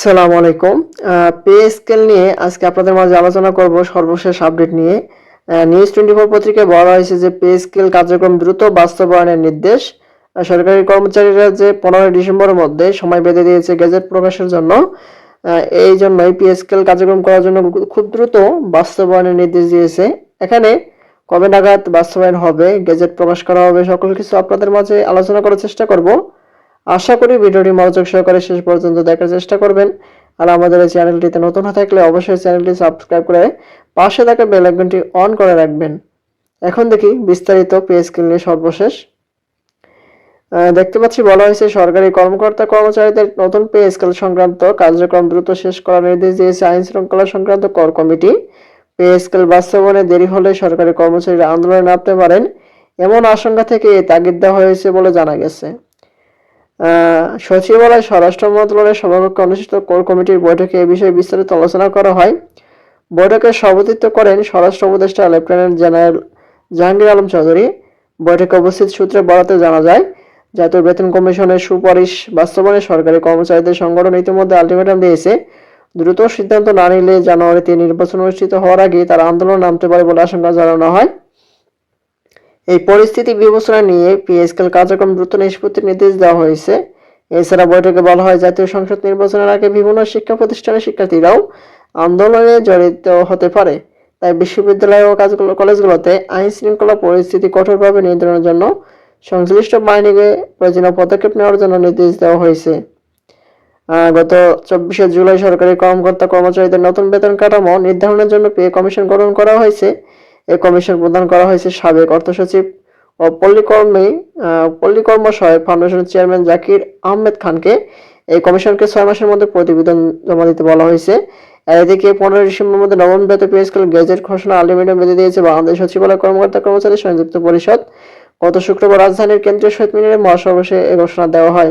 সালাম আলাইকুম। Pay scale নিয়ে আজকে আপনাদের মাঝে আলোচনা করব সর্বশেষ আপডেট নিয়ে। নিউজ টোয়েন্টি ফোর পত্রিকায় বলা হয়েছে যে পে স্কেল কার্যক্রম দ্রুত বাস্তবায়নের নির্দেশ। সরকারি কর্মচারীরা যে পনেরোই ডিসেম্বরের মধ্যে সময় বেঁধে দিয়েছে গেজেট প্রকাশের জন্য এই জন্যই পে স্কেল কার্যক্রম করার জন্য খুব দ্রুত বাস্তবায়নের নির্দেশ দিয়েছে। এখানে কবে নাগাদ বাস্তবায়ন হবে, গেজেট প্রকাশ করা হবে, সকল কিছু আপনাদের মাঝে আলোচনা করার চেষ্টা করব। আশা করি ভিডিওটি মনোযোগ সহকারে শেষ পর্যন্ত দেখার চেষ্টা করবেন। আর আমাদের এই চ্যানেলটিতে নতুন হয়ে থাকলে অবশ্যই চ্যানেলটি সাবস্ক্রাইব করে পাশে থাকা বেল আইকনটি অন করে রাখবেন। এখন দেখি বিস্তারিত পে স্কেল নিয়ে সর্বশেষ। দেখতে পাচ্ছি বলা হয়েছে সরকারি কর্মকর্তা কর্মচারীদের নতুন পে স্কেল সংক্রান্ত কার্যক্রম দ্রুত শেষ করার নির্দেশ দিয়েছে আইন শৃঙ্খলা সংক্রান্ত কর কমিটি। পে স্কেল বাস্তবায়নে দেরি হলে সরকারি কর্মচারীরা আন্দোলনে নামতে পারেন। এমন আশঙ্কা থেকে এই তাগিদ দেওয়া হয়েছে বলে জানা গেছে। সচিবালয়, স্বরাষ্ট্র মন্ত্রণালয়ের সভাকক্ষে অনুষ্ঠিত কোর কমিটির বৈঠকে এ বিষয়ে বিস্তারিত আলোচনা করা হয়। বৈঠকে সভাপতিত্ব করেন স্বরাষ্ট্র উপদেষ্টা লেফটেন্যান্ট জেনারেল জাহাঙ্গীর আলম চৌধুরী। বৈঠকে উপস্থিত সূত্রে বরাতে জানা যায়, জাতীয় বেতন কমিশনের সুপারিশ বাস্তবায়নে সরকারি কর্মচারীদের সংগঠন ইতিমধ্যে আলটিমেটাম দিয়েছে। দ্রুত সিদ্ধান্ত না নিলে জানুয়ারিতে নির্বাচন অনুষ্ঠিত হওয়ার আগে তারা আন্দোলন নামতে পারে বলে আশঙ্কা জানানো হয়। এই পরিস্থিতি বিবেচনা নিয়ে পিএসকেল কার্যক্রম দ্রুত নিষ্পত্তির নির্দেশ দেওয়া হয়েছে। এছাড়া বৈঠকে বলা হয়, জাতীয় সংসদ নির্বাচনের আগে বিভিন্ন শিক্ষা প্রতিষ্ঠানের শিক্ষার্থীরাও আন্দোলনে জড়িত হতে পারে। তাই বিশ্ববিদ্যালয় ও কাজগুলো কলেজগুলোতে আইন শৃঙ্খলা পরিস্থিতি কঠোরভাবে নিয়ন্ত্রণের জন্য সংশ্লিষ্ট বাহিনীকে প্রয়োজনীয় পদক্ষেপ নেওয়ার জন্য নির্দেশ দেওয়া হয়েছে। গত চব্বিশে জুলাই সরকারি কর্মকর্তা কর্মচারীদের নতুন বেতন কাঠামো নির্ধারণের জন্য পে কমিশন গঠন করা হয়েছে। এই কমিশন প্রদান করা হয়েছে সাবেক অর্থ সচিব ও পল্লীকর্মী পল্লীকর্ম সহায়ক ফাউন্ডেশনের চেয়ারম্যান জাকির আহমেদ খানকে এই কমিশনকে ছয় মাসের মধ্যে প্রতিবেদন জমা দিতে বলা হয়েছে। এদিকে পনেরো ডিসেম্বর মধ্যে নবম বেতন পে স্কেল গেজেট ঘোষণা আলটিমেটাম বেঁধে দিয়েছে বাংলাদেশ সচিবালয় কর্মকর্তা কর্মচারী সংযুক্ত পরিষদ। গত শুক্রবার রাজধানীর কেন্দ্রীয় শহীদ মিনারে মহাসমাবেশে এ ঘোষণা দেওয়া হয়।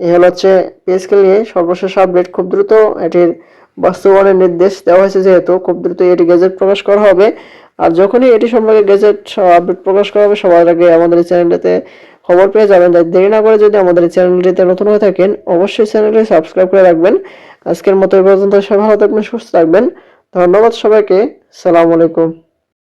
এ হলো হচ্ছে পে নিয়ে সর্বশেষ আপডেট। খুব দ্রুত এটির বাস্তবায়নের নির্দেশ দেওয়া হয়েছে যেহেতু খুব দ্রুত এটি গেজেট প্রকাশ করা হবে। আর যখনই এটি সম্পর্কে গেজেট আপডেট প্রকাশ করা হবে, সবার আগে আমাদের এই চ্যানেলটিতে খবর পেয়ে যাবেন। তাই দেরি না করে যদি আমাদের এই চ্যানেলটিতে নতুন হয়ে থাকেন, অবশ্যই চ্যানেলটি সাবস্ক্রাইব করে রাখবেন। আজকের মতো এই পর্যন্ত সবাই ভালো থাকবেন, সুস্থ থাকবেন। ধন্যবাদ সবাইকে। সালাম আলাইকুম।